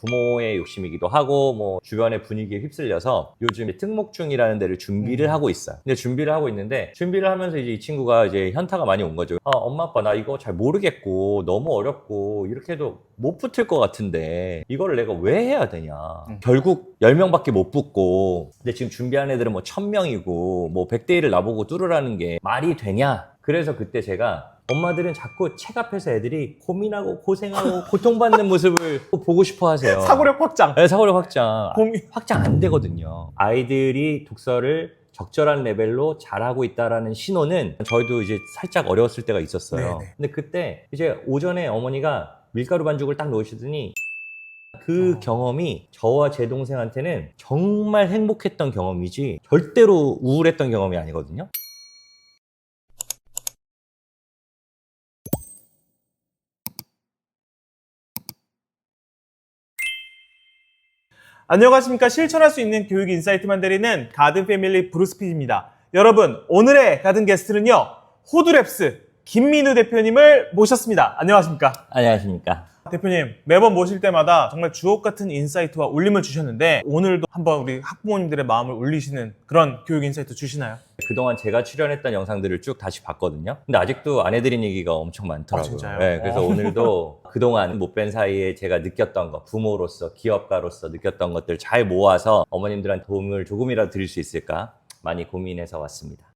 부모의 욕심이기도 하고 뭐 주변의 분위기에 휩쓸려서 요즘 특목중이라는 데를 준비를 음. 하고 있어요. 근데 준비를 하고 있는데 준비를 하면서 이제 이 친구가 이제 현타가 많이 온 거죠. 아, 엄마 아빠 나 이거 잘 모르겠고 너무 어렵고 이렇게 해도 못 붙을 것 같은데 이거를 내가 왜 해야 되냐. 음. 결국 10명밖에 못 붙고 근데 지금 준비한 애들은 뭐 1000명이고 뭐 100대 1을 나보고 뚫으라는 게 말이 되냐. 그래서 그때 제가 엄마들은 자꾸 책 앞에서 애들이 고민하고 고생하고 고통받는 모습을 보고 싶어 하세요. 사고력 확장. 네, 사고력 확장. 고민. 확장 안 되거든요. 아이들이 독서를 적절한 레벨로 잘하고 있다라는 신호는 저희도 이제 살짝 어려웠을 때가 있었어요. 네네. 근데 그때 이제 오전에 어머니가 밀가루 반죽을 딱 넣으시더니 그 어. 경험이 저와 제 동생한테는 정말 행복했던 경험이지 절대로 우울했던 경험이 아니거든요. 안녕하십니까. 실천할 수 있는 교육 인사이트만 드리는 가든 패밀리 브루스피드입니다. 여러분, 오늘의 가든 게스트는요, 호두랩스 김민우 대표님을 모셨습니다. 안녕하십니까. 안녕하십니까. 대표님, 매번 모실 때마다 정말 주옥 같은 인사이트와 울림을 주셨는데, 오늘도 한번 우리 학부모님들의 마음을 울리시는 그런 교육 인사이트 주시나요? 그동안 제가 출연했던 영상들을 쭉 다시 봤거든요. 근데 아직도 안 해드린 얘기가 엄청 많더라고요. 아, 진짜요? 네, 그래서 어. 오늘도 그동안 못 뵌 사이에 제가 느꼈던 거, 부모로서, 기업가로서 느꼈던 것들 잘 모아서 어머님들한테 도움을 조금이라도 드릴 수 있을까 많이 고민해서 왔습니다.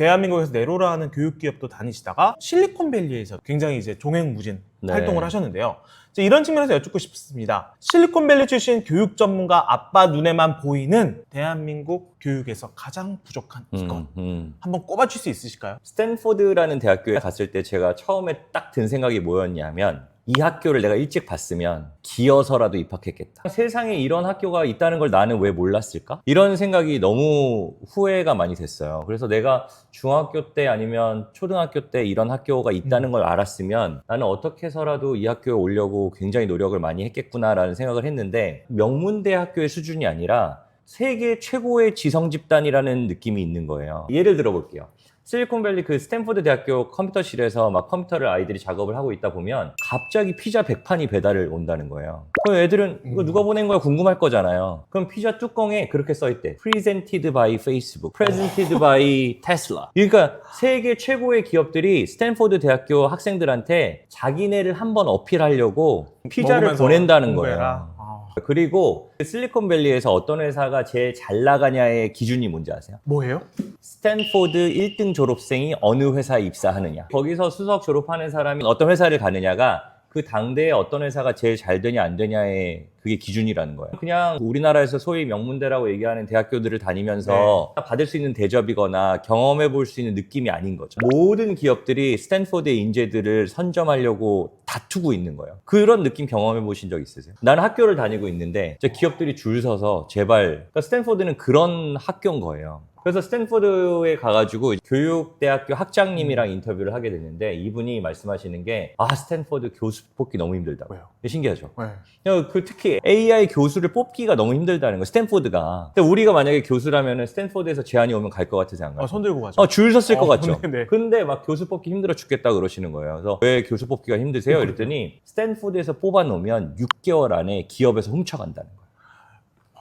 대한민국에서 네로라 하는 교육기업도 다니시다가 실리콘밸리에서 굉장히 이제 종횡무진 네. 활동을 하셨는데요. 이제 이런 측면에서 여쭙고 싶습니다. 실리콘밸리 출신 교육 전문가 아빠 눈에만 보이는 대한민국 교육에서 가장 부족한 이것 음, 음. 한번 꼽아줄 수 있으실까요? 스탠포드라는 대학교에 갔을 때 제가 처음에 딱 든 생각이 뭐였냐면 이 학교를 내가 일찍 봤으면 기어서라도 입학했겠다. 세상에 이런 학교가 있다는 걸 나는 왜 몰랐을까? 이런 생각이 너무 후회가 많이 됐어요. 그래서 내가 중학교 때 아니면 초등학교 때 이런 학교가 있다는 걸 알았으면 나는 어떻게 해서라도 이 학교에 오려고 굉장히 노력을 많이 했겠구나라는 생각을 했는데 명문대 학교의 수준이 아니라 세계 최고의 지성 집단이라는 느낌이 있는 거예요. 예를 들어 볼게요. 실리콘밸리 그 스탠포드 대학교 컴퓨터실에서 막 컴퓨터를 아이들이 작업을 하고 있다 보면 갑자기 피자 100판이 배달을 온다는 거예요. 그럼 애들은 이거 음. 누가 보낸 거야 궁금할 거잖아요. 그럼 피자 뚜껑에 그렇게 써 있대. Presented by Facebook, Presented by Tesla. 그러니까 세계 최고의 기업들이 스탠포드 대학교 학생들한테 자기네를 한번 어필하려고 피자를 먹으면서 보낸다는 공부해라. 그리고 실리콘밸리에서 어떤 회사가 제일 잘 나가냐의 기준이 뭔지 아세요? 뭐예요? 스탠포드 1등 졸업생이 어느 회사에 입사하느냐. 거기서 수석 졸업하는 사람이 어떤 회사를 가느냐가 그 당대에 어떤 회사가 제일 잘 되냐 안 되냐의 그게 기준이라는 거예요. 그냥 우리나라에서 소위 명문대라고 얘기하는 대학교들을 다니면서 받을 수 있는 대접이거나 경험해 볼 수 있는 느낌이 아닌 거죠. 모든 기업들이 스탠포드의 인재들을 선점하려고 다투고 있는 거예요. 그런 느낌 경험해 보신 적 있으세요? 나는 학교를 다니고 있는데 저 기업들이 줄 서서 제발 그러니까 스탠포드는 그런 학교인 거예요. 그래서 스탠포드에 가가지고 교육대학교 학장님이랑 인터뷰를 하게 됐는데 이분이 말씀하시는 게 아 스탠포드 교수 뽑기 너무 힘들다고. 왜요? 신기하죠. 네. 야, 그 특히 AI 교수를 뽑기가 너무 힘들다는 거. 스탠포드가. 근데 우리가 만약에 교수라면은 스탠포드에서 제안이 오면 갈것안 가요? 어, 손 들고 가죠. 어, 줄 섰을 어, 것 같죠? 네, 네. 근데 막 교수 뽑기 힘들어 죽겠다 그러시는 거예요. 그래서 왜 교수 뽑기가 힘드세요? 어, 이랬더니 스탠포드에서 뽑아놓으면 6개월 안에 기업에서 훔쳐간다는 거예요.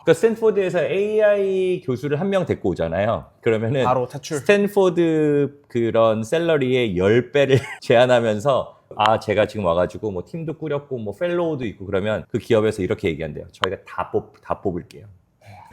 그러니까 스탠포드에서 AI 교수를 한 명 데리고 오잖아요. 그러면은 바로 탈출. 스탠포드 그런 셀러리의 10배를 제안하면서 아 제가 지금 와가지고 뭐 팀도 꾸렸고 뭐 펠로우도 있고 그러면 그 기업에서 이렇게 얘기한대요. 저희가 다 뽑 다 뽑을게요.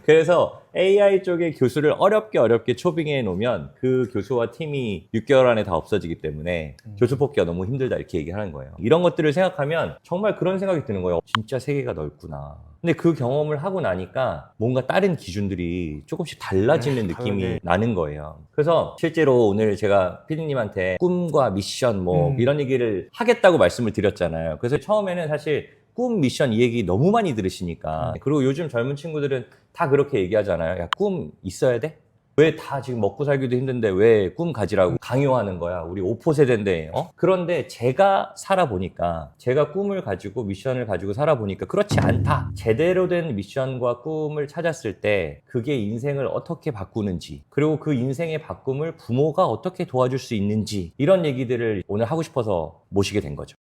그래서 AI 쪽의 교수를 어렵게 어렵게 초빙해 놓으면 그 교수와 팀이 6개월 안에 다 없어지기 때문에 음. 교수 뽑기가 너무 힘들다 이렇게 얘기하는 거예요. 이런 것들을 생각하면 정말 그런 생각이 드는 거예요. 진짜 세계가 넓구나. 근데 그 경험을 하고 나니까 뭔가 다른 기준들이 조금씩 달라지는 네, 느낌이 다르네. 나는 거예요. 그래서 실제로 오늘 제가 피디님한테 꿈과 미션 뭐 음. 이런 얘기를 하겠다고 말씀을 드렸잖아요. 그래서 처음에는 사실 꿈, 미션 이 얘기 너무 많이 들으시니까 음. 그리고 요즘 젊은 친구들은 다 그렇게 얘기하잖아요. 야, 꿈 있어야 돼? 왜 다 지금 먹고 살기도 힘든데 왜 꿈 가지라고 강요하는 거야? 우리 5포 세대인데, 어? 그런데 제가 살아보니까, 제가 꿈을 가지고 미션을 가지고 살아보니까 그렇지 않다. 제대로 된 미션과 꿈을 찾았을 때 그게 인생을 어떻게 바꾸는지, 그리고 그 인생의 바꿈을 부모가 어떻게 도와줄 수 있는지, 이런 얘기들을 오늘 하고 싶어서 모시게 된 거죠.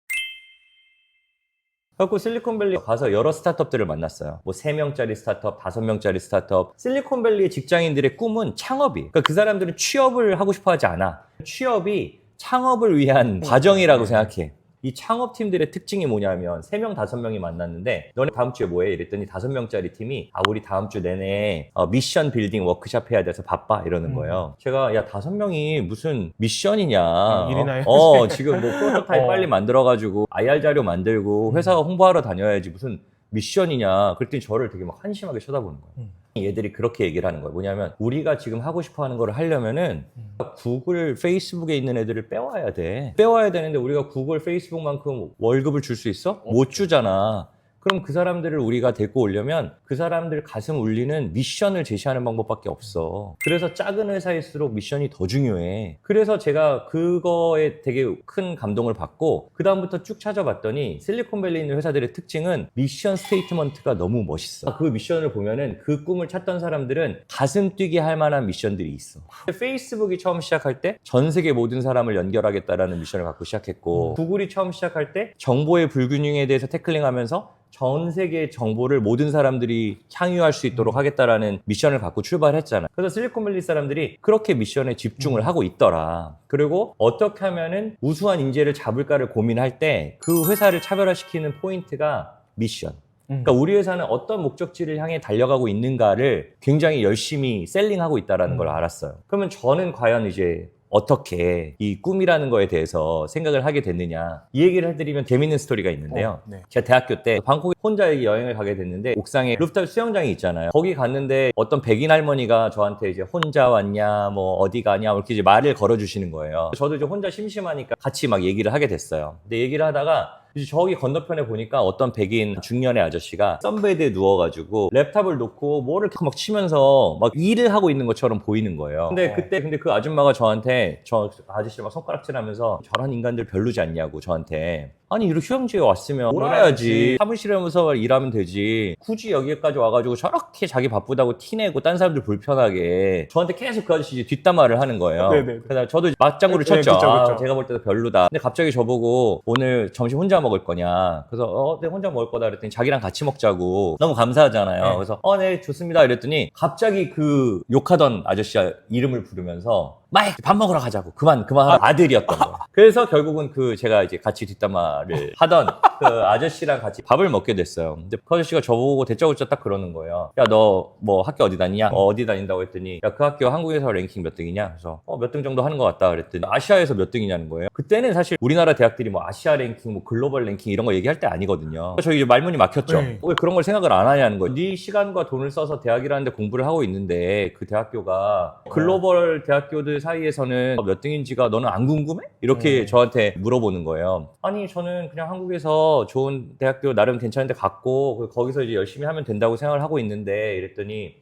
그래서 실리콘밸리 가서 여러 스타트업들을 만났어요. 뭐 3명짜리 스타트업, 5명짜리 스타트업. 실리콘밸리 직장인들의 꿈은 창업이. 그러니까 그 사람들은 취업을 하고 싶어 하지 않아. 취업이 창업을 위한 과정이라고 생각해. 이 창업팀들의 특징이 뭐냐면 3명, 5명이 만났는데 너네 다음 주에 뭐해? 이랬더니 5명짜리 팀이 아 우리 다음 주 내내 어, 미션 빌딩 워크샵 해야 돼서 바빠 이러는 음. 거예요. 제가 야 5명이 무슨 미션이냐 일이나 해야지. 어 지금 뭐 프로토타입 어. 빨리 만들어가지고 IR 자료 만들고 회사 홍보하러 다녀야지 무슨 미션이냐 그랬더니 저를 되게 막 한심하게 쳐다보는 거예요. 음. 얘들이 그렇게 얘기를 하는 거예요. 뭐냐면 우리가 지금 하고 싶어 하는 거를 하려면은 음. 구글, 페이스북에 있는 애들을 빼와야 돼. 빼와야 되는데 우리가 구글, 페이스북만큼 월급을 줄 수 있어? 못 주잖아. 그럼 그 사람들을 우리가 데리고 오려면 그 사람들 가슴 울리는 미션을 제시하는 방법밖에 없어. 그래서 작은 회사일수록 미션이 더 중요해. 그래서 제가 그거에 되게 큰 감동을 받고 그다음부터 쭉 찾아봤더니 실리콘밸리 있는 회사들의 특징은 미션 스테이트먼트가 너무 멋있어. 그 미션을 보면은 그 꿈을 찾던 사람들은 가슴 뛰게 할 만한 미션들이 있어. 페이스북이 처음 시작할 때 전 세계 모든 사람을 연결하겠다라는 미션을 갖고 시작했고 구글이 처음 시작할 때 정보의 불균형에 대해서 태클링하면서 전 세계 정보를 모든 사람들이 향유할 수 있도록 하겠다라는 미션을 갖고 출발했잖아. 그래서 실리콘밸리 사람들이 그렇게 미션에 집중을 하고 있더라. 그리고 어떻게 하면은 우수한 인재를 잡을까를 고민할 때 그 회사를 차별화시키는 포인트가 미션. 음. 그러니까 우리 회사는 어떤 목적지를 향해 달려가고 있는가를 굉장히 열심히 셀링하고 있다라는 음. 걸 알았어요. 그러면 저는 과연 이제 어떻게 이 꿈이라는 거에 대해서 생각을 하게 됐느냐 이 얘기를 해드리면 재밌는 스토리가 있는데요. 어, 네. 제가 대학교 때 방콕에 혼자 여행을 가게 됐는데 옥상에 루프탑 수영장이 있잖아요. 거기 갔는데 어떤 백인 할머니가 저한테 이제 혼자 왔냐, 뭐 어디 가냐, 이렇게 이제 말을 걸어주시는 거예요. 저도 이제 혼자 심심하니까 같이 막 얘기를 하게 됐어요. 근데 얘기를 하다가 저기 건너편에 보니까 어떤 백인 중년의 아저씨가 썬베드에 누워가지고 랩탑을 놓고 뭐를 이렇게 막 치면서 막 일을 하고 있는 것처럼 보이는 거예요. 근데 어. 그때 근데 그 아줌마가 저한테 저 아저씨를 막 손가락질하면서 저런 인간들 별로지 않냐고 저한테 아니 이렇게 휴양지에 왔으면 놀아야지. 사무실에서 일하면 되지. 굳이 여기까지 와가지고 저렇게 자기 바쁘다고 티내고 딴 사람들 불편하게 저한테 계속 그 아저씨 뒷담화를 하는 거예요. 네네. 그래서 저도 맞장구를 네, 쳤죠. 그쵸, 아, 그쵸. 제가 볼 때도 별로다. 근데 갑자기 저보고 오늘 점심 혼자 먹을 거냐. 그래서 어, 네 혼자 먹을 거다 그랬더니 자기랑 같이 먹자고. 너무 감사하잖아요. 네. 그래서 어 네 좋습니다. 이랬더니 갑자기 그 욕하던 아저씨 이름을 부르면서 마이 밥 먹으러 가자고. 그만 그만 하라. 아들이었던 거예요 그래서 결국은 그 제가 이제 같이 뒷담화를 하던 그 아저씨랑 같이 밥을 먹게 됐어요. 근데 그 아저씨가 저보고 대짜고짜 딱 그러는 거예요. 야 너 뭐 학교 어디 다니냐? 어, 어디 다닌다고 했더니 야 그 학교 한국에서 랭킹 몇 등이냐? 그래서 어 몇 등 정도 하는 것 같다 그랬더니 아시아에서 몇 등이냐는 거예요. 그때는 사실 우리나라 대학들이 뭐 아시아 랭킹 뭐 글로벌 랭킹 이런 거 얘기할 때 아니거든요. 저 이제 말문이 막혔죠. 네. 왜 그런 걸 생각을 안 하냐는 거예요. 네 시간과 돈을 써서 대학이라는 데 공부를 하고 있는데 그 대학교가 글로벌 대학교들 사이에서는 몇 등인지가 너는 안 궁금해? 이렇게 네. 저한테 물어보는 거예요 아니 저는 그냥 한국에서 좋은 대학교 나름 괜찮은데 갔고 그 거기서 이제 열심히 하면 된다고 생각을 하고 있는데 이랬더니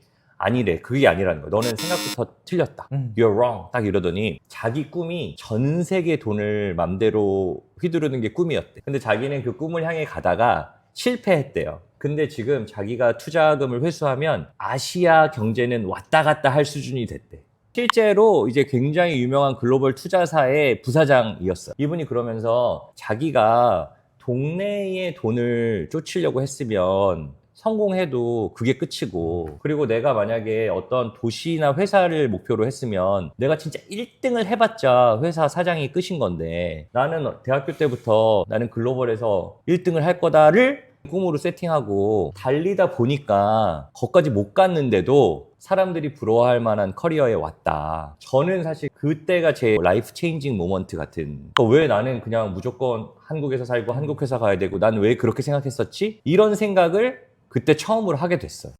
아니래 그게 아니라는 거야 너는 생각부터 틀렸다 음. You're wrong. 딱 이러더니 자기 꿈이 전 세계 돈을 맘대로 휘두르는 게 꿈이었대. 근데 자기는 그 꿈을 향해 가다가 실패했대요. 근데 지금 자기가 투자금을 회수하면 아시아 경제는 왔다 갔다 할 수준이 됐대. 실제로 이제 굉장히 유명한 글로벌 투자사의 부사장이었어요. 이분이 그러면서 자기가 동네의 돈을 쫓으려고 했으면 성공해도 그게 끝이고 그리고 내가 만약에 어떤 도시나 회사를 목표로 했으면 내가 진짜 1등을 해봤자 회사 사장이 끝인 건데 나는 대학교 때부터 나는 글로벌에서 1등을 할 거다를 꿈으로 세팅하고 달리다 보니까 거기까지 못 갔는데도 사람들이 부러워할 만한 커리어에 왔다. 저는 사실 그때가 제 라이프 체인징 모먼트 같은. 그러니까 왜 나는 그냥 무조건 한국에서 살고 한국 회사 가야 되고 난 왜 그렇게 생각했었지? 이런 생각을 그때 처음으로 하게 됐어요.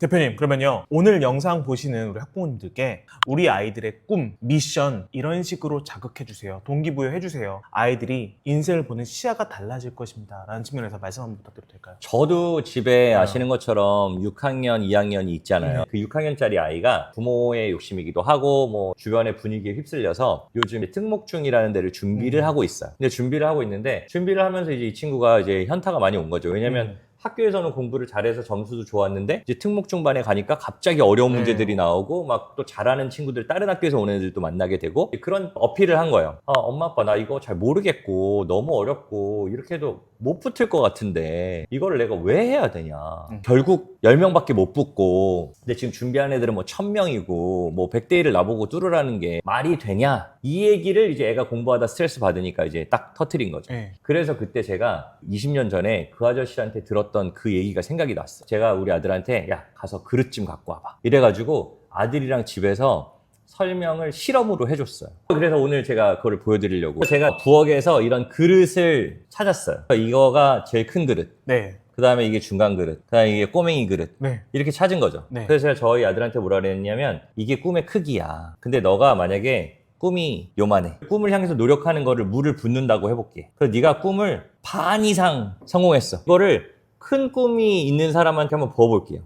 대표님, 그러면요. 오늘 영상 보시는 우리 학부모님들께 우리 아이들의 꿈, 미션, 이런 식으로 자극해 주세요. 동기부여 해 주세요. 아이들이 인생을 보는 시야가 달라질 것입니다. 라는 측면에서 말씀 한번 부탁드려도 될까요? 저도 집에 네. 아시는 것처럼 6학년, 2학년이 있잖아요. 네. 그 6학년짜리 아이가 부모의 욕심이기도 하고 뭐 주변의 분위기에 휩쓸려서 요즘 특목중이라는 데를 준비를 음. 하고 있어요. 근데 준비를 하고 있는데 준비를 하면서 이제 이 친구가 이제 현타가 많이 온 거죠. 왜냐면 음. 학교에서는 공부를 잘해서 점수도 좋았는데 이제 특목 중반에 가니까 갑자기 어려운 네. 문제들이 나오고 막 또 잘하는 친구들 다른 학교에서 오는 애들도 만나게 되고 그런 어필을 한 거예요. 아, 엄마 아빠 나 이거 잘 모르겠고 너무 어렵고 이렇게 해도 못 붙을 것 같은데 이거를 내가 왜 해야 되냐. 음. 결국 10명밖에 못 붙고 근데 지금 준비한 애들은 뭐 1000명이고 뭐 100대 1을 나보고 뚫으라는 게 말이 되냐. 이 얘기를 이제 애가 공부하다 스트레스 받으니까 이제 딱 터트린 거죠. 네. 그래서 그때 제가 20년 전에 그 아저씨한테 들었던 그 얘기가 생각이 났어. 제가 우리 아들한테 야 가서 그릇 좀 갖고 와봐. 이래가지고 아들이랑 집에서 설명을 실험으로 해줬어요. 그래서 오늘 제가 그걸 보여드리려고 제가 부엌에서 이런 그릇을 찾았어요. 이거가 제일 큰 그릇. 네. 그 다음에 이게 중간 그릇. 그 다음에 이게 꼬맹이 그릇. 네. 이렇게 찾은 거죠. 네. 그래서 제가 저희 아들한테 뭐라 그랬냐면 이게 꿈의 크기야. 근데 너가 만약에 꿈이 요만해. 꿈을 향해서 노력하는 거를 물을 붓는다고 해볼게. 그래서 네가 꿈을 반 이상 성공했어. 이거를 큰 꿈이 있는 사람한테 한번 부어볼게요.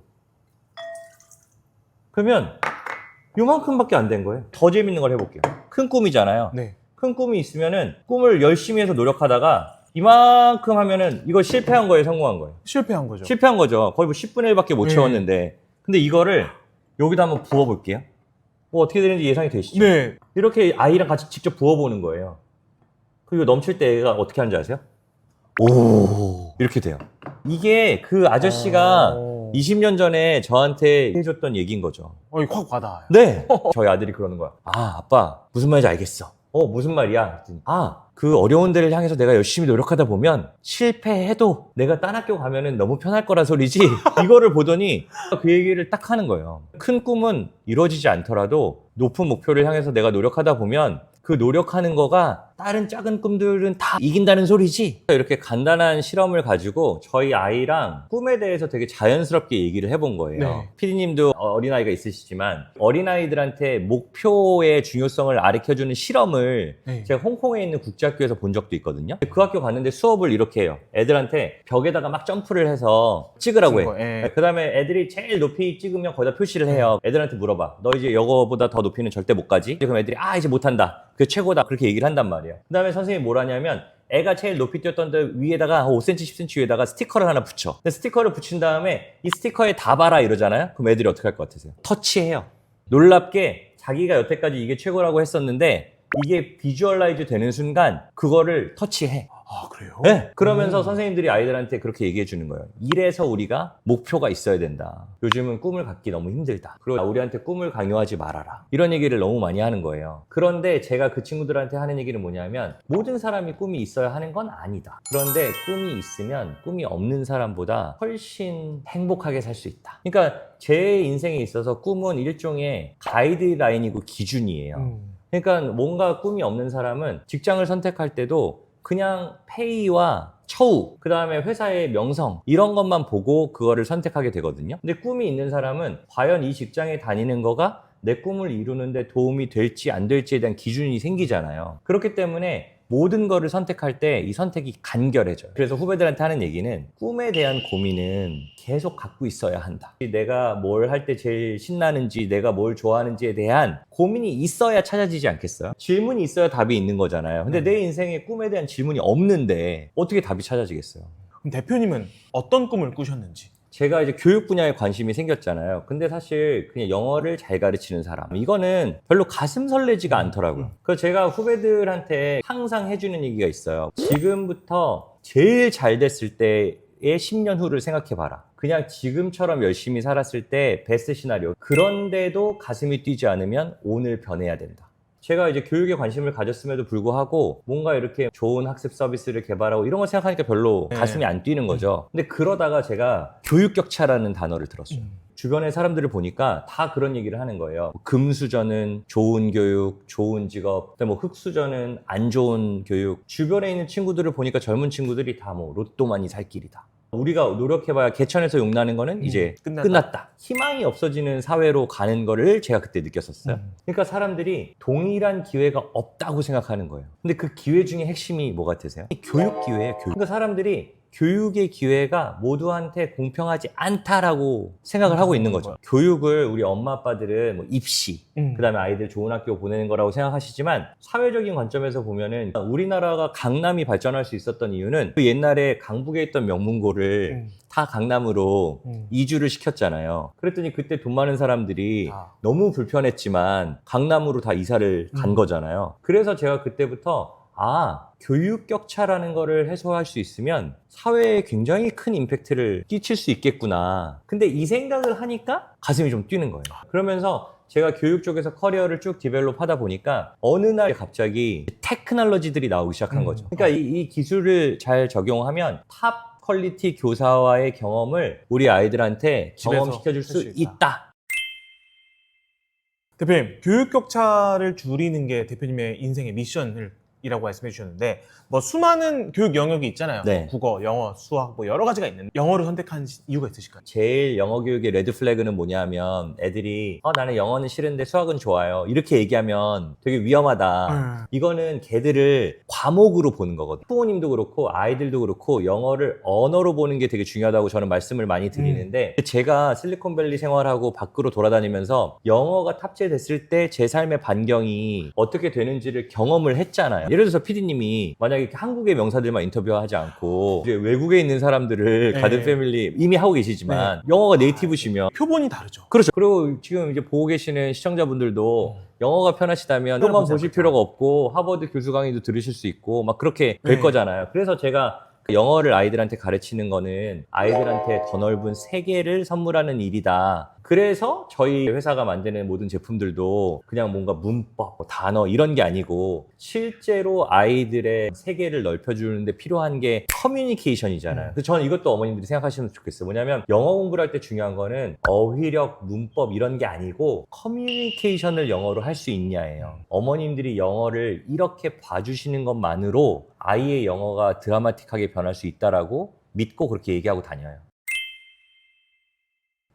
그러면 요만큼밖에 안 된 거예요. 더 재밌는 걸 해볼게요. 큰 꿈이잖아요. 네. 큰 꿈이 있으면은 꿈을 열심히 해서 노력하다가 이만큼 하면은 이거 실패한 거예요, 성공한 거예요. 실패한 거죠. 실패한 거죠. 거의 뭐 10분의 1밖에 못 네. 채웠는데. 근데 이거를 여기다 한번 부어볼게요. 뭐 어떻게 되는지 예상이 되시죠? 네. 이렇게 아이랑 같이 직접 부어보는 거예요. 그리고 넘칠 때 애가 어떻게 하는지 아세요? 오. 이렇게 돼요. 이게 그 아저씨가 어... 20년 전에 저한테 해줬던 얘기인 거죠. 어, 이거 확 와닿아요. 네. 저희 아들이 그러는 거야. 아, 아빠, 무슨 말인지 알겠어. 어, 무슨 말이야? 그랬더니, 아, 그 어려운 데를 향해서 내가 열심히 노력하다 보면 실패해도 내가 딴 학교 가면은 너무 편할 거란 소리지. 이거를 보더니 그 얘기를 딱 하는 거예요. 큰 꿈은 이루어지지 않더라도 높은 목표를 향해서 내가 노력하다 보면 그 노력하는 거가 다른 작은 꿈들은 다 이긴다는 소리지. 이렇게 간단한 실험을 가지고 저희 아이랑 꿈에 대해서 되게 자연스럽게 얘기를 해본 거예요. 네. 피디님도 어린아이가 있으시지만 어린아이들한테 목표의 중요성을 가르쳐주는 실험을 네. 제가 홍콩에 있는 국제학교에서 본 적도 있거든요. 그 학교 갔는데 수업을 이렇게 해요. 애들한테 벽에다가 막 점프를 해서 찍으라고 해. 거, 예. 그 다음에 애들이 제일 높이 찍으면 거기다 표시를 해요. 애들한테 물어봐. 너 이제 이거보다 더 높이는 절대 못 가지? 그럼 애들이 아 이제 못한다. 그게 최고다. 그렇게 얘기를 한단 말이에요. 그 다음에 선생님이 뭘 하냐면 애가 제일 높이 뛰었던 데 위에다가 5cm, 10cm 위에다가 스티커를 하나 붙여. 근데 스티커를 붙인 다음에 이 스티커에 다 봐라 이러잖아요. 그럼 애들이 어떻게 할 것 같으세요? 터치해요. 놀랍게 자기가 여태까지 이게 최고라고 했었는데 이게 비주얼라이즈 되는 순간 그거를 터치해. 아, 그래요? 네. 그러면서 음. 선생님들이 아이들한테 그렇게 얘기해 주는 거예요. 이래서 우리가 목표가 있어야 된다. 요즘은 꿈을 갖기 너무 힘들다. 그리고 우리한테 꿈을 강요하지 말아라. 이런 얘기를 너무 많이 하는 거예요. 그런데 제가 그 친구들한테 하는 얘기는 뭐냐면 모든 사람이 꿈이 있어야 하는 건 아니다. 그런데 꿈이 있으면 꿈이 없는 사람보다 훨씬 행복하게 살 수 있다. 그러니까 제 인생에 있어서 꿈은 일종의 가이드라인이고 기준이에요. 음. 그러니까 뭔가 꿈이 없는 사람은 직장을 선택할 때도 그냥 페이와 처우, 그 다음에 회사의 명성, 이런 것만 보고 그거를 선택하게 되거든요. 근데 꿈이 있는 사람은 과연 이 직장에 다니는 거가 내 꿈을 이루는데 도움이 될지 안 될지에 대한 기준이 생기잖아요. 그렇기 때문에 모든 거를 선택할 때 이 선택이 간결해져요. 그래서 후배들한테 하는 얘기는 꿈에 대한 고민은 계속 갖고 있어야 한다. 내가 뭘 할 때 제일 신나는지, 내가 뭘 좋아하는지에 대한 고민이 있어야 찾아지지 않겠어요? 질문이 있어야 답이 있는 거잖아요. 근데 네. 내 인생에 꿈에 대한 질문이 없는데 어떻게 답이 찾아지겠어요? 그럼 대표님은 어떤 꿈을 꾸셨는지? 제가 이제 교육 분야에 관심이 생겼잖아요. 근데 사실 그냥 영어를 잘 가르치는 사람. 이거는 별로 가슴 설레지가 않더라고요. 음. 그래서 제가 후배들한테 항상 해주는 얘기가 있어요. 지금부터 제일 잘 됐을 때의 10년 후를 생각해봐라. 그냥 지금처럼 열심히 살았을 때 베스트 시나리오. 그런데도 가슴이 뛰지 않으면 오늘 변해야 된다. 제가 이제 교육에 관심을 가졌음에도 불구하고 뭔가 이렇게 좋은 학습 서비스를 개발하고 이런 거 생각하니까 별로 네. 가슴이 안 뛰는 거죠. 근데 그러다가 제가 교육 격차라는 단어를 들었어요. 주변의 사람들을 보니까 다 그런 얘기를 하는 거예요. 금수저는 좋은 교육, 좋은 직업, 뭐 흑수저는 안 좋은 교육. 주변에 있는 친구들을 보니까 젊은 친구들이 다 뭐 로또만이 살 길이다. 우리가 노력해봐야 개천에서 용나는 거는 음, 이제 끝났다. 끝났다. 희망이 없어지는 사회로 가는 거를 제가 그때 느꼈었어요. 음. 그러니까 사람들이 동일한 기회가 없다고 생각하는 거예요. 근데 그 기회 중에 핵심이 뭐 같으세요? 이 교육 기회예요, 교육. 그러니까 사람들이 교육의 기회가 모두한테 공평하지 않다라고 생각을 하고 있는 거죠. 교육을 우리 엄마 아빠들은 뭐 입시, 음. 그다음에 아이들 좋은 학교 보내는 거라고 생각하시지만 사회적인 관점에서 보면은 우리나라가 강남이 발전할 수 있었던 이유는 그 옛날에 강북에 있던 명문고를 음. 다 강남으로 음. 이주를 시켰잖아요. 그랬더니 그때 돈 많은 사람들이 아. 너무 불편했지만 강남으로 다 이사를 간 음. 거잖아요. 그래서 제가 그때부터 아, 교육 격차라는 거를 해소할 수 있으면 사회에 굉장히 큰 임팩트를 끼칠 수 있겠구나. 근데 이 생각을 하니까 가슴이 좀 뛰는 거예요. 그러면서 제가 교육 쪽에서 커리어를 쭉 디벨롭 하다 보니까 어느 날 갑자기 테크놀로지들이 나오기 시작한 음. 거죠. 그러니까 이, 이 기술을 잘 적용하면 탑 퀄리티 교사와의 경험을 우리 아이들한테 경험시켜줄 할수 수 있다. 있다. 대표님, 교육 격차를 줄이는 게 대표님의 인생의 미션을 이라고 말씀해 주셨는데 뭐 수많은 교육 영역이 있잖아요. 네. 국어, 영어, 수학 뭐 여러 가지가 있는데 영어를 선택한 시- 이유가 있으실까요? 제일 영어 교육의 레드 플래그는 뭐냐면 애들이 어, 나는 영어는 싫은데 수학은 좋아요. 이렇게 얘기하면 되게 위험하다. 음. 이거는 걔들을 과목으로 보는 거거든요. 부모님도 그렇고 아이들도 그렇고 영어를 언어로 보는 게 되게 중요하다고 저는 말씀을 많이 드리는데 제가 실리콘밸리 생활하고 밖으로 돌아다니면서 영어가 탑재됐을 때 제 삶의 반경이 어떻게 되는지를 경험을 했잖아요. 예를 들어서 PD님이 만약에 이렇게 한국의 명사들만 인터뷰하지 않고 이제 외국에 있는 사람들을 네. 가든 패밀리 이미 하고 계시지만 영어가 네이티브시면 표본이 다르죠. 그렇죠. 그리고 지금 이제 보고 계시는 시청자분들도 영어가 편하시다면 음. 표만 보실. 필요가 없고 하버드 교수 강의도 들으실 수 있고 막 그렇게 될 네. 거잖아요. 그래서 제가 영어를 아이들한테 가르치는 거는 아이들한테 더 넓은 세계를 선물하는 일이다. 그래서 저희 회사가 만드는 모든 제품들도 그냥 뭔가 문법, 뭐 단어 이런 게 아니고 실제로 아이들의 세계를 넓혀주는데 필요한 게 커뮤니케이션이잖아요. 그래서 저는 이것도 어머님들이 생각하시면 좋겠어요. 뭐냐면 영어 공부를 할 때 중요한 거는 어휘력, 문법 이런 게 아니고 커뮤니케이션을 영어로 할 수 있냐예요. 어머님들이 영어를 이렇게 봐주시는 것만으로 아이의 영어가 드라마틱하게 변할 수 있다라고 믿고 그렇게 얘기하고 다녀요.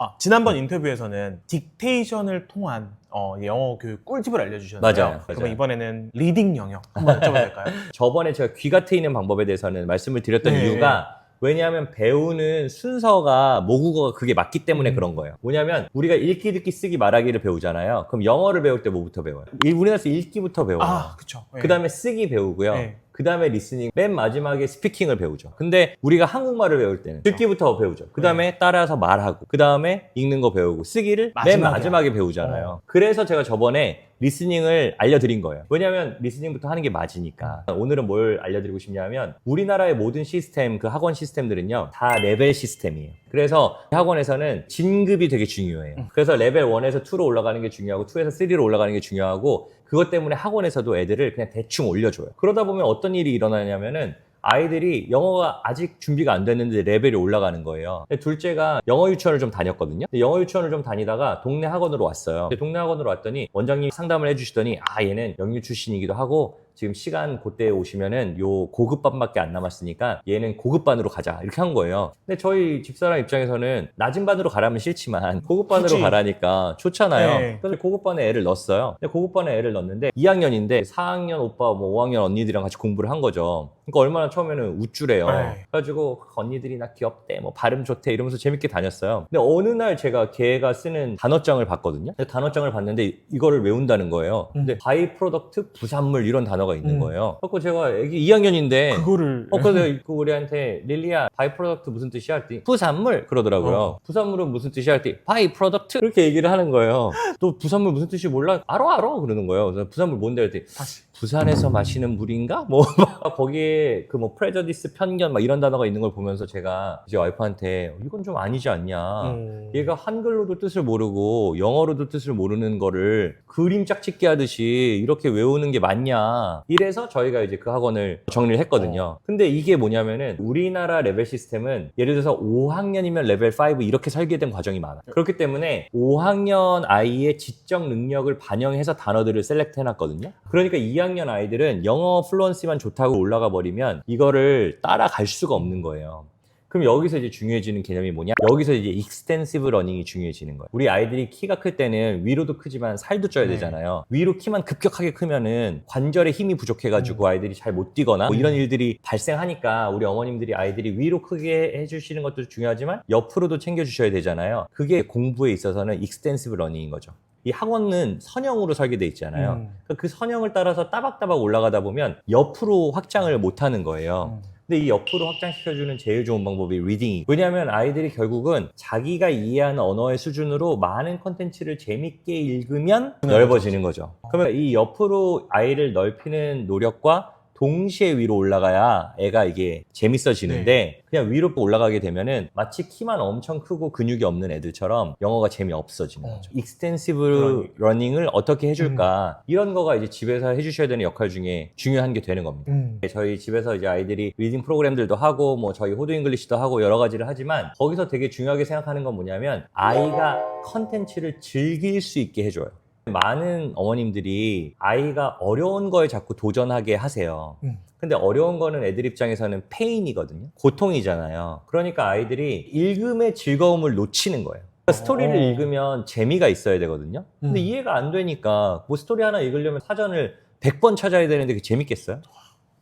아, 지난번 인터뷰에서는 딕테이션을 통한 어, 영어 교육 꿀팁을 알려주셨는데요. 맞아요, 그러면 맞아요. 이번에는 리딩 영역 한번 여쭤봐도 될까요? 저번에 제가 귀가 트이는 방법에 대해서는 말씀을 드렸던 네. 이유가 왜냐하면 배우는 순서가 모국어가 그게 맞기 때문에 음. 그런 거예요. 뭐냐면 우리가 읽기, 듣기, 쓰기, 말하기를 배우잖아요. 그럼 영어를 배울 때 뭐부터 배워요? 일- 우리나라에서 읽기부터 배워요. 아, 그쵸. 네. 그 다음에 쓰기 배우고요. 네. 그 다음에 리스닝, 맨 마지막에 스피킹을 배우죠. 근데 우리가 한국말을 배울 때는 듣기부터 배우죠. 그 다음에 따라서 말하고, 그 다음에 읽는 거 배우고, 쓰기를 맨 마지막에 마지막에 배우잖아요. 어. 그래서 제가 저번에 리스닝을 알려드린 거예요. 왜냐하면 리스닝부터 하는 게 맞으니까. 오늘은 뭘 알려드리고 싶냐면 우리나라의 모든 시스템, 그 학원 시스템들은요, 다 레벨 시스템이에요. 그래서 학원에서는 진급이 되게 중요해요. 그래서 레벨 1에서 2로 올라가는 게 중요하고 2에서 3로 올라가는 게 중요하고 그것 때문에 학원에서도 애들을 그냥 대충 올려줘요. 그러다 보면 어떤 일이 일어나냐면은 아이들이 영어가 아직 준비가 안 됐는데 레벨이 올라가는 거예요. 둘째가 영어 유치원을 좀 다녔거든요. 영어 유치원을 좀 다니다가 동네 학원으로 왔어요. 동네 학원으로 왔더니 원장님이 상담을 해주시더니 아 얘는 영유 출신이기도 하고 지금 시간 그때에 오시면은 요 고급반밖에 안 남았으니까 얘는 고급반으로 가자 이렇게 한 거예요. 근데 저희 집사람 입장에서는 낮은 반으로 가라면 싫지만 고급반으로 그치. 가라니까 좋잖아요. 네. 그래서 고급반에 애를 넣었어요. 근데 고급반에 애를 넣었는데 2학년인데 4학년 오빠 뭐 5학년 언니들이랑 같이 공부를 한 거죠. 그러니까 얼마나 처음에는 우쭐해요. 네. 그래가지고 언니들이 나 귀엽대, 뭐 발음 좋대 이러면서 재밌게 다녔어요. 근데 어느 날 제가 걔가 쓰는 단어장을 봤거든요. 단어장을 봤는데 이거를 외운다는 거예요. 근데 바이 프로덕트, 부산물 이런 단어가 있는 음. 거예요. 그래서 제가 애기 2학년인데 그거를 어, 그래서 그 우리한테 릴리야 바이 프로덕트 무슨 뜻이야? 할때 부산물 그러더라고요. 어. 부산물은 무슨 뜻이야? 할때 바이 프로덕트 이렇게 얘기를 하는 거예요. 너 부산물 무슨 뜻이 몰라? 알아 알아 그러는 거예요. 그래서 부산물 뭔데? 할때 다시 부산에서 마시는 물인가? 뭐막 거기에 그 뭐 프레저디스 편견 막 이런 단어가 있는 걸 보면서 제가 이제 와이프한테 이건 좀 아니지 않냐. 음. 얘가 한글로도 뜻을 모르고 영어로도 뜻을 모르는 거를 그림 짝짓기 하듯이 이렇게 외우는 게 맞냐. 이래서 저희가 이제 그 학원을 정리를 했거든요. 근데 이게 뭐냐면은 우리나라 레벨 시스템은 예를 들어서 5학년이면 레벨 5 이렇게 설계된 과정이 많아요. 그렇기 때문에 5학년 아이의 지적 능력을 반영해서 단어들을 셀렉트 해놨거든요. 그러니까 2학년 아이들은 영어 플루언시만 좋다고 올라가 버리면 이거를 따라갈 수가 없는 거예요. 그럼 여기서 이제 중요해지는 개념이 뭐냐? 여기서 이제 익스텐시브 러닝이 중요해지는 거예요. 우리 아이들이 키가 클 때는 위로도 크지만 살도 쪄야 네. 되잖아요. 위로 키만 급격하게 크면은 관절에 힘이 부족해가지고 아이들이 잘 못 뛰거나 뭐 이런 일들이 발생하니까 우리 어머님들이 아이들이 위로 크게 해주시는 것도 중요하지만 옆으로도 챙겨주셔야 되잖아요. 그게 공부에 있어서는 익스텐시브 러닝인 거죠. 이 학원은 선형으로 설계돼 있잖아요. 음. 그러니까 그 선형을 따라서 따박따박 올라가다 보면 옆으로 확장을 못 하는 거예요. 음. 근데 이 옆으로 확장시켜주는 제일 좋은 방법이 리딩이. 왜냐하면 아이들이 결국은 자기가 이해하는 언어의 수준으로 많은 컨텐츠를 재밌게 읽으면 넓어지는 거죠. 그러면 이 옆으로 아이를 넓히는 노력과 동시에 위로 올라가야 애가 이게 재밌어지는데 그냥 위로 올라가게 되면은 마치 키만 엄청 크고 근육이 없는 애들처럼 영어가 재미없어지는 어. 거죠. 익스텐시브 러닝을 어떻게 해줄까 이런 거가 이제 집에서 해주셔야 되는 역할 중에 중요한 게 되는 겁니다. 음. 저희 집에서 이제 아이들이 리딩 프로그램들도 하고 뭐 저희 호두 잉글리시도 하고 여러 가지를 하지만 거기서 되게 중요하게 생각하는 건 뭐냐면 아이가 컨텐츠를 즐길 수 있게 해줘요. 많은 어머님들이 아이가 어려운 거에 자꾸 도전하게 하세요. 음. 근데 어려운 거는 애들 입장에서는 페인이거든요. 고통이잖아요. 그러니까 아이들이 읽음의 즐거움을 놓치는 거예요. 그러니까 스토리를 어. 읽으면 재미가 있어야 되거든요. 근데 음. 이해가 안 되니까 뭐 스토리 하나 읽으려면 사전을 100번 찾아야 되는데 그게 재밌겠어요?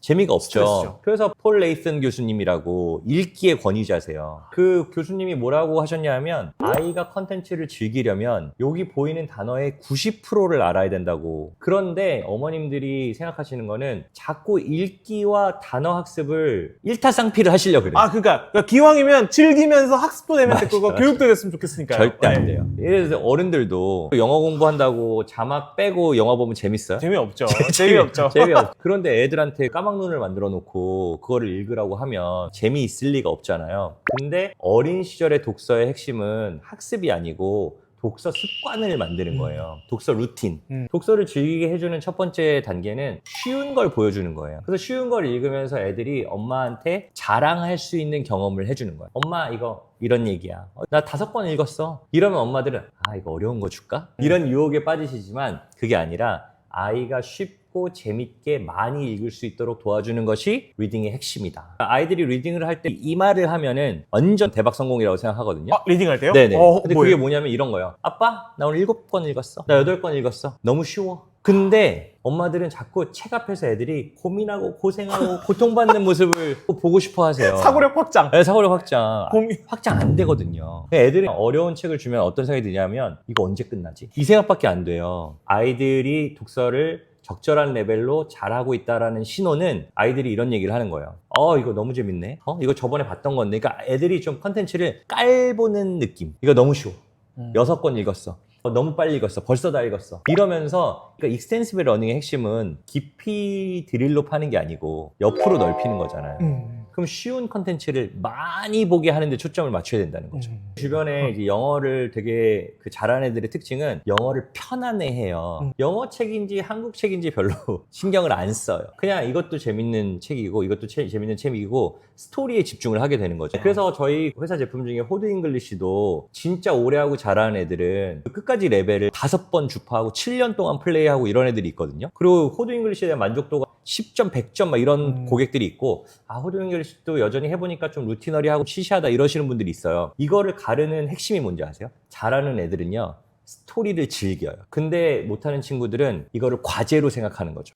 재미가 없죠. 스트레스죠. 그래서 폴 레이슨 교수님이라고 읽기의 권위자세요. 그 교수님이 뭐라고 하셨냐면 아이가 컨텐츠를 즐기려면 여기 보이는 단어의 90%를 알아야 된다고. 그런데 어머님들이 생각하시는 거는 자꾸 읽기와 단어 학습을 일타쌍피를 하시려고 그래요. 아, 그러니까, 그러니까 기왕이면 즐기면서 학습도 되면 맞아, 되고 맞아. 교육도 됐으면 좋겠으니까요. 절대 안 네. 돼요. 예를 들어서 어른들도 영어 공부한다고 자막 빼고 영화 보면 재밌어요? 재미없죠. 재미없죠. 재미없. 그런데 애들한테 까 막눈을 만들어 놓고 그거를 읽으라고 하면 재미있을 리가 없잖아요. 근데 어린 시절의 독서의 핵심은 학습이 아니고 독서 습관을 만드는 음. 거예요. 독서 루틴. 음. 독서를 즐기게 해주는 첫 번째 단계는 쉬운 걸 보여주는 거예요. 그래서 쉬운 걸 읽으면서 애들이 엄마한테 자랑할 수 있는 경험을 해주는 거예요. 엄마 이거 이런 얘기야. 어, 나 다섯 번 읽었어. 이러면 엄마들은 아 이거 어려운 거 줄까? 이런 유혹에 빠지시지만 그게 아니라 아이가 쉽고 재밌게 많이 읽을 수 있도록 도와주는 것이 리딩의 핵심이다. 아이들이 리딩을 할 때 이 말을 하면은 완전 대박 성공이라고 생각하거든요. 아, 리딩할 때요? 네네. 어, 근데 뭐예요? 그게 뭐냐면 이런 거예요. 아빠, 나 오늘 일곱 권 읽었어. 나 여덟 권 읽었어. 너무 쉬워. 근데 엄마들은 자꾸 책 앞에서 애들이 고민하고 고생하고 고통받는 모습을 보고 싶어 하세요. 사고력 확장. 네, 사고력 확장. 고민. 확장 안 되거든요. 애들이 어려운 책을 주면 어떤 생각이 드냐면 이거 언제 끝나지? 이 생각밖에 안 돼요. 아이들이 독서를 적절한 레벨로 잘하고 있다라는 신호는 아이들이 이런 얘기를 하는 거예요. 어, 이거 너무 재밌네. 어, 이거 저번에 봤던 건데. 그러니까 애들이 좀 컨텐츠를 깔보는 느낌. 이거 너무 쉬워. 음. 여섯 권 읽었어. 어, 너무 빨리 읽었어. 벌써 다 읽었어. 이러면서 그러니까 익스텐시브 러닝의 핵심은 깊이 드릴로 파는 게 아니고 옆으로 넓히는 거잖아요. 음. 그럼 쉬운 컨텐츠를 많이 보게 하는데 초점을 맞춰야 된다는 거죠. 음. 주변에 이제 영어를 되게 그 잘하는 애들의 특징은 영어를 편안해 해요. 음. 영어 책인지 한국 책인지 별로 신경을 안 써요. 그냥 이것도 재밌는 책이고 이것도 채- 재밌는 책이고 스토리에 집중을 하게 되는 거죠. 그래서 저희 회사 제품 중에 호드 잉글리시도 진짜 오래 하고 잘하는 애들은 그 끝까지 레벨을 다섯 번 주파하고 7년 동안 플레이하고 이런 애들이 있거든요. 그리고 호드 잉글리시에 대한 만족도가 10점, 100점 막 이런 음. 고객들이 있고 아 호드 잉글리시도 여전히 해보니까 좀 루티너리하고 시시하다 이러시는 분들이 있어요. 이거를 가르는 핵심이 뭔지 아세요? 잘하는 애들은요. 스토리를 즐겨요. 근데 못하는 친구들은 이거를 과제로 생각하는 거죠.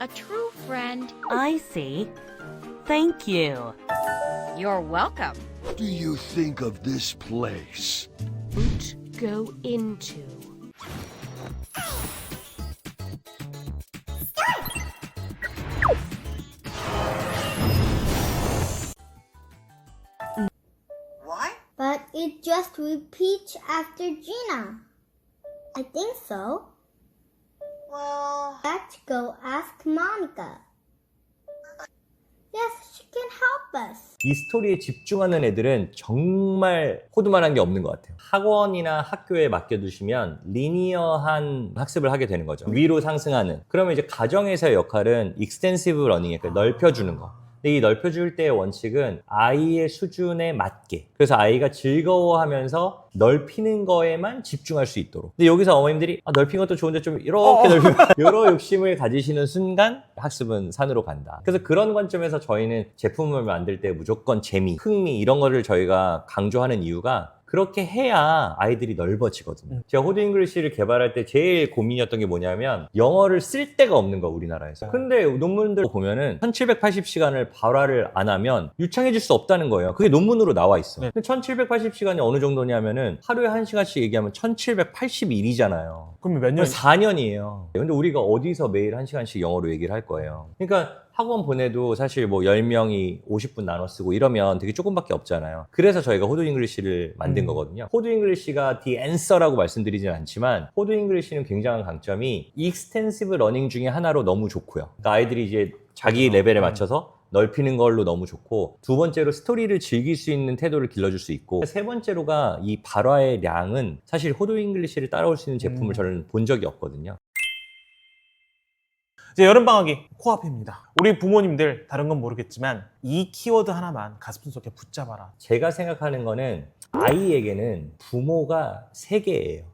A true friend. I see. Thank you. You're welcome. do you think of this place? Boot go into. It just repeats after Gina. I think so. Well, Let's go ask Monica. Yes, she can help us. 이 스토리에 집중하는 애들은 정말 호두만한 게 없는 것 같아요. 학원이나 학교에 맡겨두시면 리니어한 학습을 하게 되는 거죠. 위로 상승하는. 그러면 이제 가정에서의 역할은 익스텐시브 러닝에 그러니까 넓혀주는 거. 근데 이 넓혀줄 때의 원칙은 아이의 수준에 맞게. 그래서 아이가 즐거워하면서 넓히는 거에만 집중할 수 있도록. 근데 여기서 어머님들이 아, 넓힌 것도 좋은데 좀 이렇게 넓히면 여러 욕심을 가지시는 순간 학습은 산으로 간다. 그래서 그런 관점에서 저희는 제품을 만들 때 무조건 재미, 흥미 이런 거를 저희가 강조하는 이유가 그렇게 해야 아이들이 넓어지거든요. 음. 제가 호드 잉글리시를 개발할 때 제일 고민이었던 게 뭐냐면 영어를 쓸 데가 없는 거 우리나라에서. 근데 논문들 보면은 1780시간을 발화를 안 하면 유창해질 수 없다는 거예요. 그게 논문으로 나와 있어. 네. 근데 1780시간이 어느 정도냐면은 하루에 한 시간씩 얘기하면 1781일이잖아요. 그러면 몇 년? 4년이에요. 근데 우리가 어디서 매일 한시간씩 영어로 얘기를 할 거예요. 그러니까 학원 보내도 사실 뭐 10명이 50분 나눠 쓰고 이러면 되게 조금밖에 없잖아요. 그래서 저희가 호드 잉글리시를 만든 음. 거거든요. 호드 잉글리시가 디 앤서라고 말씀드리진 않지만 호드 잉글리시는 굉장한 강점이 익스텐시브 러닝 중에 하나로 너무 좋고요. 그러니까 아이들이 이제 자기 그렇죠. 레벨에 음. 맞춰서 넓히는 걸로 너무 좋고 두 번째로 스토리를 즐길 수 있는 태도를 길러줄 수 있고 세 번째로가 이 발화의 양은 사실 호드 잉글리시를 따라올 수 있는 제품을 음. 저는 본 적이 없거든요. 이제 여름방학이 코앞입니다. 우리 부모님들 다른 건 모르겠지만 이 키워드 하나만 가슴속에 붙잡아라. 제가 생각하는 거는 아이에게는 부모가 세 개예요.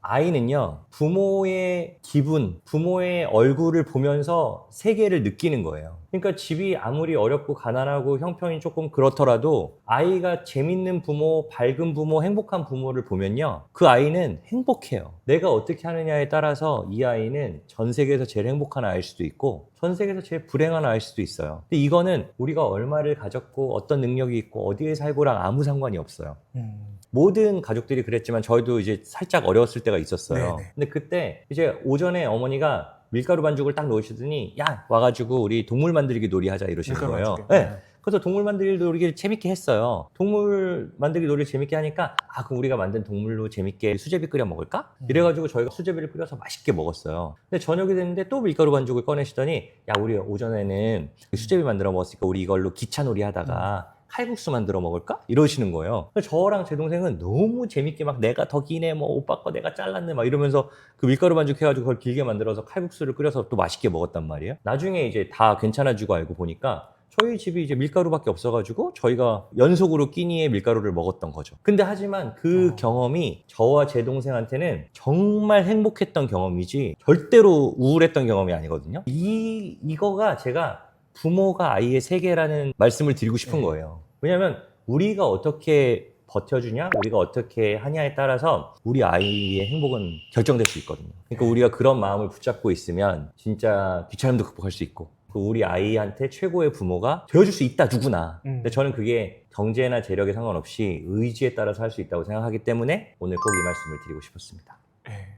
아이는요, 부모의 기분, 부모의 얼굴을 보면서 세계를 느끼는 거예요. 그러니까 집이 아무리 어렵고 가난하고 형편이 조금 그렇더라도 아이가 재밌는 부모, 밝은 부모, 행복한 부모를 보면요. 그 아이는 행복해요. 내가 어떻게 하느냐에 따라서 이 아이는 전 세계에서 제일 행복한 아이일 수도 있고 전 세계에서 제일 불행한 아이일 수도 있어요. 근데 이거는 우리가 얼마를 가졌고 어떤 능력이 있고 어디에 살고랑 아무 상관이 없어요. 음. 모든 가족들이 그랬지만 저희도 이제 살짝 어려웠을 때가 있었어요. 네네. 근데 그때 이제 오전에 어머니가 밀가루 반죽을 딱 넣으시더니 야 와가지고 우리 동물 만들기 놀이 하자 이러시는 거예요. 네. 그래서 동물 만들기 놀이를 재밌게 했어요. 동물 만들기 놀이를 재밌게 하니까 아 그럼 우리가 만든 동물로 재밌게 수제비 끓여 먹을까? 음. 이래가지고 저희가 수제비를 끓여서 맛있게 먹었어요. 근데 저녁이 됐는데 또 밀가루 반죽을 꺼내시더니 야 우리 오전에는 수제비 만들어 먹었으니까 우리 이걸로 기차 놀이 하다가 칼국수 만들어 먹을까? 이러시는 거예요. 저랑 제 동생은 너무 재밌게 막 내가 더 기네, 뭐 오빠 거 내가 잘랐네, 막 이러면서 그 밀가루 반죽 해가지고 그걸 길게 만들어서 칼국수를 끓여서 또 맛있게 먹었단 말이에요. 나중에 이제 다 괜찮아지고 알고 보니까 저희 집이 이제 밀가루밖에 없어가지고 저희가 연속으로 끼니에 밀가루를 먹었던 거죠. 근데 하지만 그 어. 경험이 저와 제 동생한테는 정말 행복했던 경험이지 절대로 우울했던 경험이 아니거든요. 이 이거가 제가 부모가 아이의 세계라는 말씀을 드리고 싶은 네. 거예요. 왜냐하면 우리가 어떻게 버텨주냐, 우리가 어떻게 하냐에 따라서 우리 아이의 행복은 결정될 수 있거든요. 그러니까 네. 우리가 그런 마음을 붙잡고 있으면 진짜 귀찮음도 극복할 수 있고 그 우리 아이한테 최고의 부모가 되어줄 수 있다 누구나. 음. 근데 저는 그게 경제나 재력에 상관없이 의지에 따라서 할 수 있다고 생각하기 때문에 오늘 꼭 이 말씀을 드리고 싶었습니다.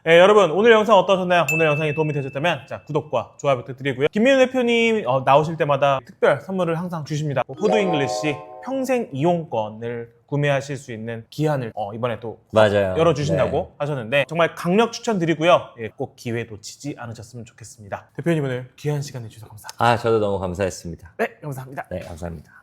네, 여러분 오늘 영상 어떠셨나요? 오늘 영상이 도움이 되셨다면 자, 구독과 좋아요 부탁드리고요. 김민우 대표님 어, 나오실 때마다 특별 선물을 항상 주십니다. 호두 잉글리시 평생 이용권을 구매하실 수 있는 기한을 어, 이번에 또 맞아요. 열어주신다고 네. 하셨는데 정말 강력 추천드리고요. 예, 꼭 기회 놓치지 않으셨으면 좋겠습니다. 대표님 오늘 귀한 시간 내주셔서 감사합니다. 아, 저도 너무 감사했습니다. 네, 감사합니다. 네, 감사합니다.